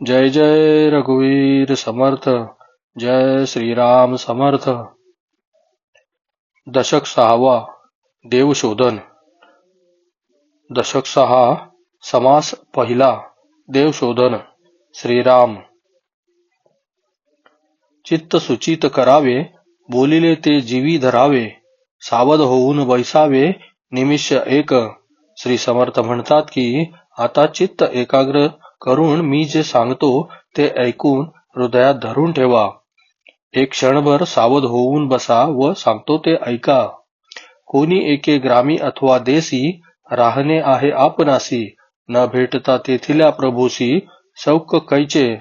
जय जय रघुवीर समर्थ जय श्रीराम समर्थ। दशक सहावा देवशोधन दशक सहा समास पहिला देवशोधन श्रीराम। चित्त सुचित करावे बोलिले ते जीवी धरावे सावध होऊन बैसावे निमिष एक। श्री समर्थ म्हणतात की आता चित्त एकाग्र करून मी जे सांगतो ते ऐकून हृदयात धरून ठेवा. एक क्षणभर सावध होऊन बसा व सांगतो ते ऐका. कोणी एके ग्रामी अथवा देसी राहणे आहे आपणासी. न भेटता तेथील्या प्रभूसी शौक कैचे.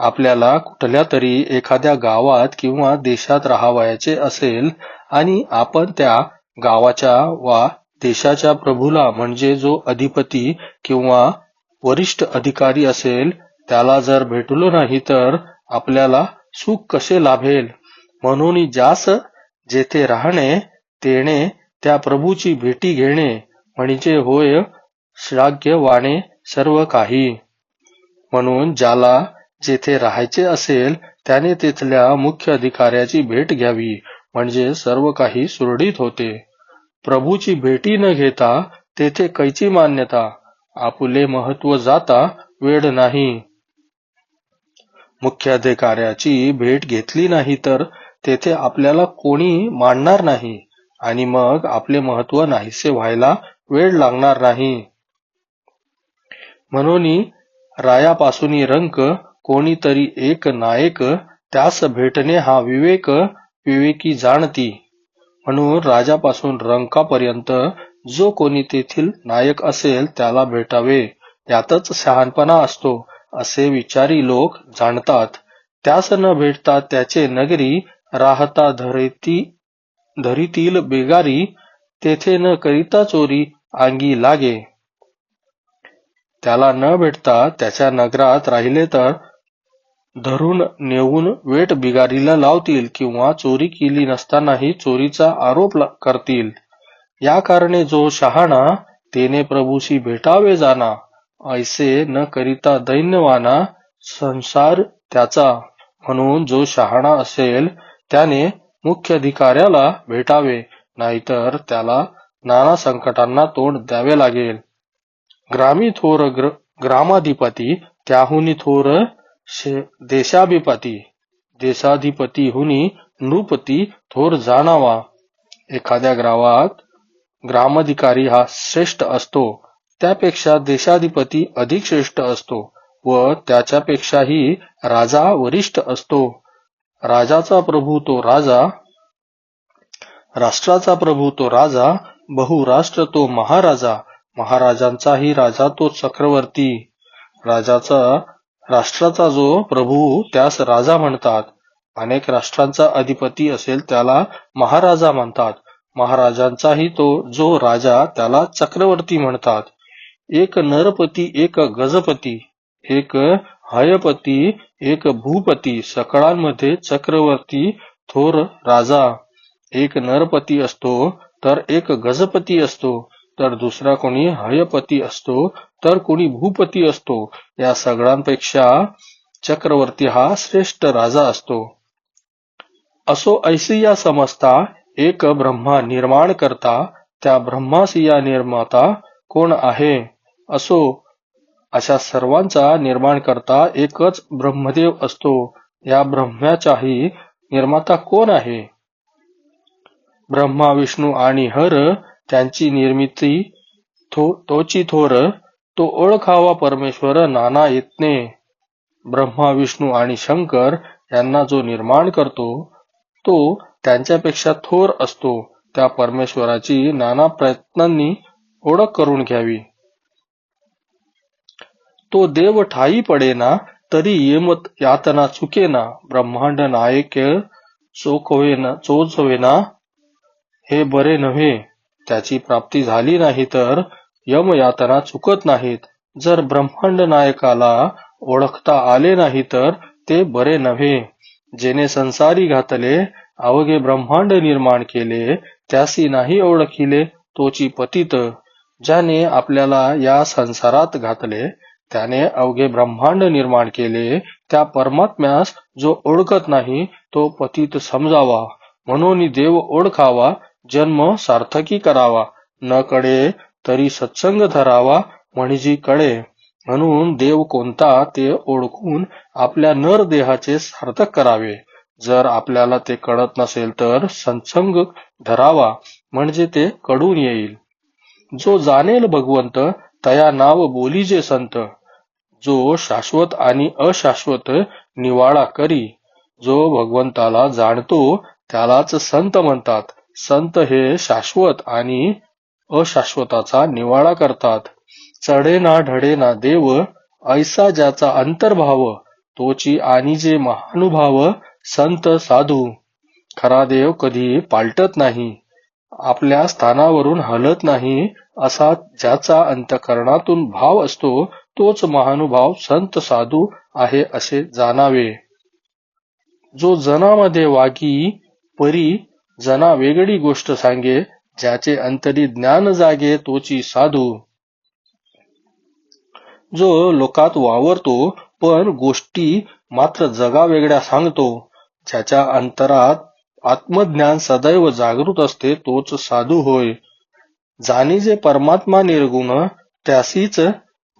आपल्याला कुठल्या तरी एखाद्या गावात किंवा देशात राहावयाचे असेल आणि आपण त्या गावाच्या वा देशाच्या प्रभूला म्हणजे जो अधिपती किंवा वरिष्ठ अधिकारी असेल त्याला जर भेटलो नाही तर आपल्याला सुख कसे लाभेल? म्हणून ज्यास जेथे राहणे तेणे त्या प्रभूची भेटी घेणे म्हणजे होय श्लाघ्य वाणे सर्व काही. म्हणून ज्याला जेथे राहायचे असेल त्याने तिथल्या मुख्य अधिकाऱ्याची भेट घ्यावी म्हणजे सर्व काही सुरळीत होते. प्रभूची भेटी न घेता तेथे कैची मान्यता. आपुले महत्त्व जाता वेळ नाही. मुख्याधिकाऱ्याची भेट घेतली नाही तर तेथे आपल्याला कोणी मानणार नाही आणि मग आपले महत्त्व नाहीसे व्हायला वेळ लागणार नाही. म्हणून रायापासून रंक कोणीतरी एक नायक त्यास भेटणे हा विवेक विवेकी जाणती. म्हणून राजापासून रंकापर्यंत जो कोणी तेथील नायक असेल त्याला भेटावे. यातच शहाणपणा असतो असे विचारी लोक जाणतात. त्यास न भेटता त्याचे नगरी राहता धरिती धरीतील बेगारी तेथे न करिता चोरी अंगी लागे. त्याला न भेटता त्याच्या नगरात राहिले तर धरून नेऊन वेट बिगारीला लावतील किंवा चोरी केली नसतानाही चोरीचा आरोप करतील. या कारणे जो शहाणा तेने प्रभूशी भेटावे जाना ऐसे न करिता दैन्यवाना संसार त्याचा. म्हणून जो शहाणा असेल त्याने मुख्य अधिकाऱ्याला भेटावे नाहीतर त्याला नाना संकटांना तोंड द्यावे लागेल. ग्रामी थोर ग्रामाधिपती त्याहुनी थोर देशाभिपती हुनी नृपती थोर जाणावा. एखाद्या ग्रावात ग्रामाधिकारी हा श्रेष्ठ असतो. त्यापेक्षा देशाधिपती अधिक श्रेष्ठ असतो व त्याच्यापेक्षाही राजा वरिष्ठ असतो. राजाचा प्रभू तो राजा राष्ट्राचा प्रभू तो राजा बहुराष्ट्र तो महाराजा महाराजांचाही राजा तो चक्रवर्ती. राजाचा राष्ट्राचा जो प्रभू त्यास राजा म्हणतात. अनेक राष्ट्रांचा अधिपती असेल त्याला महाराजा म्हणतात. महाराजांचाही तो जो राजा त्याला चक्रवर्ती म्हणतात. एक नरपती एक गजपती एक हयपती एक भूपती सकळांमध्ये चक्रवर्ती थोर राजा. एक नरपती असतो तर एक गजपती असतो. तर दुसरा कोणी हयपती असतो तर कोणी भूपती असतो. या सगळ्यांपेक्षा चक्रवर्ती हा श्रेष्ठ राजा असतो. असो ऐसी या समजता एक ब्रह्मा निर्माण करता त्या ब्रह्मासी या निर्माता कोण आहे? असो अशा सर्वांचा निर्माण करता एकच ब्रह्मदेव असतो. या ब्रह्म्याचाही निर्माता कोण आहे? ब्रह्मा विष्णू आणि हर त्यांची निर्मिती थो, तोची थोर तो ओळखावा परमेश्वर नाना येतने ब्रह्मा विष्णू आणि शंकर यांना जो निर्माण करतो तो त्यांच्यापेक्षा थोर असतो. त्या परमेश्वराची नाना प्रयत्नांनी ओळख करून घ्यावी. तो देव ठाई पडेना तरी येमत यातना चुकेना. ब्रह्मांड नायक चोखवेना चोचवेना हे बरे नव्हे. त्याची प्राप्ती झाली नाही तर यम यातना चुकत नाहीत. जर ब्रह्मांड नायकाला ओळखता आले नाही तर ते बरे नव्हे. जेने संसारी घातले अवघे ब्रह्मांड निर्माण केले त्यासी नाही ओळखिले तोची पतित. ज्याने आपल्याला या संसारात घातले त्याने अवघे ब्रह्मांड निर्माण केले त्या परमात्म्यास जो ओळखत नाही तो पतित समजावा. म्हणून देव ओळखावा जन्म सार्थकी करावा. न कळे तरी सत्संग धरावा म्हणजे कळे. म्हणून देव कोणता ते ओळखून आपल्या नर देहाचे सार्थक करावे. जर आपल्याला ते कळत नसेल तर सत्संग धरावा म्हणजे ते कडून येईल. जो जाणेल भगवंत तया नाव बोलीजे संत. जो शाश्वत आणि अशाश्वत निवाळा करी. जो भगवंताला जाणतो त्यालाच संत म्हणतात. संत हे शाश्वत आणि अशाश्वताचा निवाळा करतात. चढेना ढडेना देव ऐसा ज्याचा अंतर्भाव तोची आणि जे महानुभाव संत साधू. खरा देव कधी पालटत नाही आपल्या स्थानावरून हलत नाही असा ज्याचा अंतकरणातून भाव असतो तोच महानुभाव संत साधू आहे असे जाणावे. जो जनामध्ये वागी परी जना वेगळी गोष्ट सांगे ज्याचे अंतरी ज्ञान जागे तोची साधू. जो लोकात वावरतो पण गोष्टी मात्र जगा वेगळ्या सांगतो. ज्याच्या अंतरात आत्मज्ञान सदैव जागृत असते तोच साधू होय. जाणी जे परमात्मा निर्गुण त्यासीच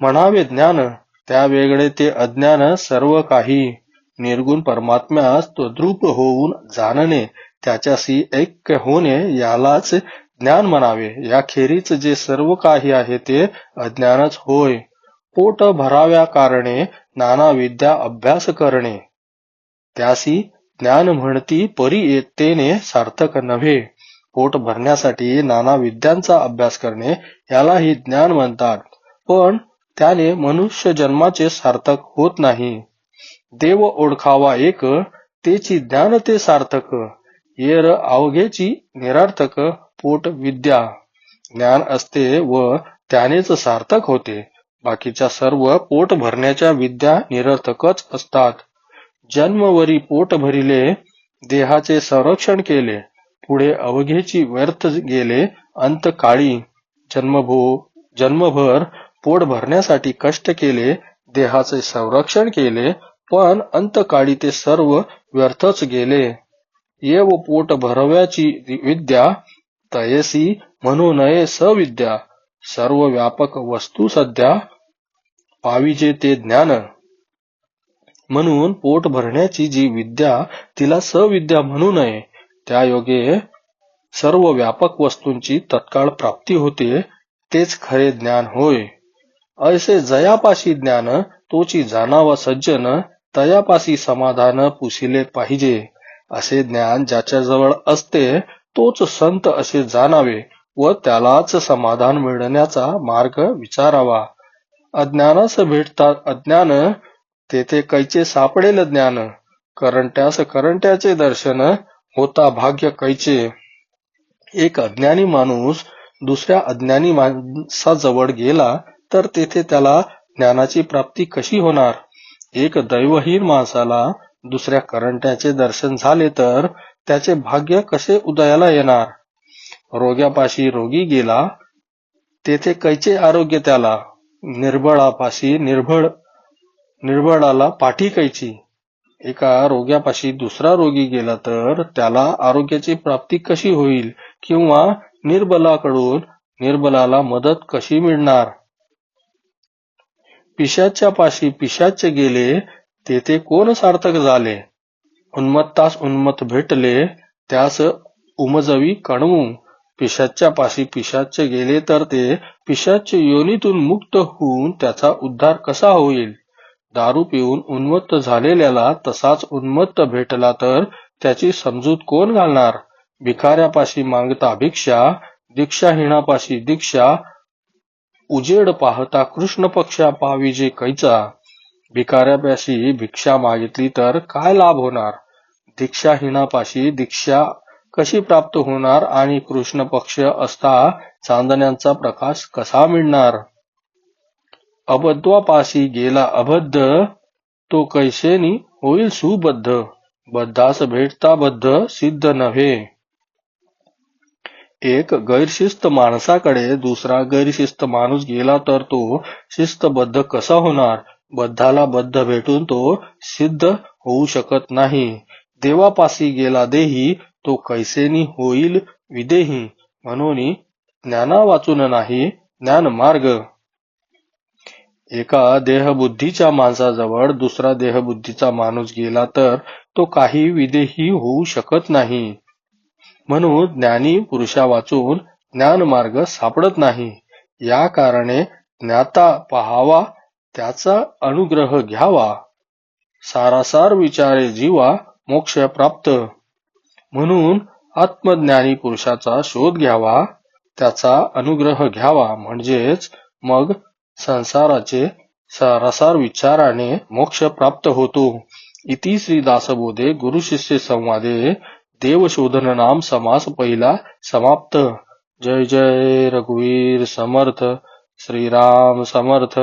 म्हणावे ज्ञान. त्या वेगळे ते अज्ञान सर्व काही. निर्गुण परमात्म्यास तद्रूप होऊन जाणणे. त्याच्याशी ऐक्य होणे यालाच ज्ञान म्हणावे. याखेरीच जे सर्व काही आहे ते अज्ञानच होय. पोट भराव्या कारणे नाना विद्या अभ्यास करणे. त्यासी ज्ञान म्हणती परी येतेने सार्थक नव्हे. पोट भरण्यासाठी नाना विद्यांचा अभ्यास करणे यालाही ज्ञान म्हणतात. पण त्याने मनुष्य जन्माचे सार्थक होत नाही. देव ओळखावा एक तेची ज्ञान ते सार्थक. येर अवघेची निरार्थक पोट विद्या ज्ञान असते व त्यानेच सार्थक होते. बाकीच्या सर्व पोट भरण्याच्या विद्या निरर्थकच असतात. जन्मवरी पोट भरिले देहाचे संरक्षण केले पुढे अवघेची व्यर्थ गेले अंतकाळी जन्मभो जन्मभर पोट भरण्यासाठी कष्ट केले देहाचे संरक्षण केले पण अंतकाळी ते सर्व व्यर्थच गेले. येव पोट भरव्याची विद्या तयसी म्हणू नये सविद्या. सर्व व्यापक वस्तू सध्या पाविजे ते ज्ञान. म्हणून पोट भरण्याची जी विद्या तिला सविद्या म्हणू नये त्या योगे सर्व व्यापक वस्तूंची तत्काळ प्राप्ती होते तेच खरे ज्ञान होय. ऐसे जयापाशी ज्ञान तोची जाणावा सज्जन तयापाशी समाधान पुसिले पाहिजे. असे ज्ञान ज्याच्याजवळ असते तोच संत असे जाणावे व त्यालाच समाधान मिळण्याचा मार्ग विचारावा. अज्ञानास भेटतात अज्ञान तेथे कैचे सापडेल ज्ञान? करंट्यास करंट्याचे दर्शन होता भाग्य कैचे? एक अज्ञानी माणूस दुसऱ्या अज्ञानी माणसाजवळ गेला तर तेथे त्याला ज्ञानाची प्राप्ती कशी होणार? एक दैवहीन माणसाला दुसऱ्या करंट्याचे दर्शन झाले तर त्याचे भाग्य कसे उदयाला येणार? रोग्यापाशी रोगी गेला तेथे कैचे आरोग्य त्याला? निर्बळापाशी निर्भळ निर्बळाला पाठी कैची? एका रोग्यापाशी दुसरा रोगी गेला तर त्याला आरोग्याची प्राप्ती कशी होईल किंवा निर्बलाकडून निर्बलाला मदत कशी मिळणार? पिशाच्या पाशी पिशाच गेले तेथे कोण सार्थक झाले? उन्मत्तास उन्मत भेटले त्यास उमजवी कणवू. पिशाच्या पाशी पिशाच गेले तर ते पिशाच्या योनीतून मुक्त होऊन त्याचा उद्धार कसा होईल? दारू पिऊन उन्मत्त झालेल्याला तसाच उन्मत्त भेटला तर त्याची समजूत कोण घालणार? भिकाऱ्यापाशी मागता भिक्षा दीक्षाहीनापाशी दीक्षा उजेड पाहता कृष्ण पक्षा पाविजे कैचा. भिकाऱ्यापाशी भिक्षा मागितली तर काय लाभ होणार? दीक्षाहीनापाशी दीक्षा कशी प्राप्त होणार आणि कृष्ण पक्ष असता चांदण्यांचा प्रकाश कसा मिळणार? अबद्वापाशी गेला अबद्ध तो कैसेनी होईल सुबद्ध. बद्धास भेटता बद्ध सिद्ध नव्हे. एक गैरशिस्त माणसाकडे दुसरा गैरशिस्त माणूस गेला तर तो शिस्तबद्ध कसा होणार? बद्धाला बद्ध भेटून तो सिद्ध होऊ शकत नाही. देवापासी गेला देही तो कैसेनी होईल विदेही. म्हणून ज्ञाना वाचून नाही ज्ञान मार्ग. एका देहबुद्धीच्या माणसाजवळ दुसरा देहबुद्धीचा माणूस गेला तर तो काही विदेही होऊ शकत नाही. म्हणून ज्ञानी पुरुषा वाचून ज्ञान मार्ग सापडत नाही. या कारणे ज्ञाता पहावा त्याचा अनुग्रह घ्यावा. सारासार विचारे जीवा मोक्ष प्राप्त. म्हणून आत्मज्ञानी पुरुषाचा शोध घ्यावा. त्याचा अनुग्रह घ्यावा. म्हणजेच मग संसाराचे सारासार विचाराने मोक्ष प्राप्त होतो. इति श्री दासबोधे गुरु शिष्य संवादे. देवशोधन नाम समास पहिला समाप्त. जय जय रघुवीर समर्थ. श्रीराम समर्थ.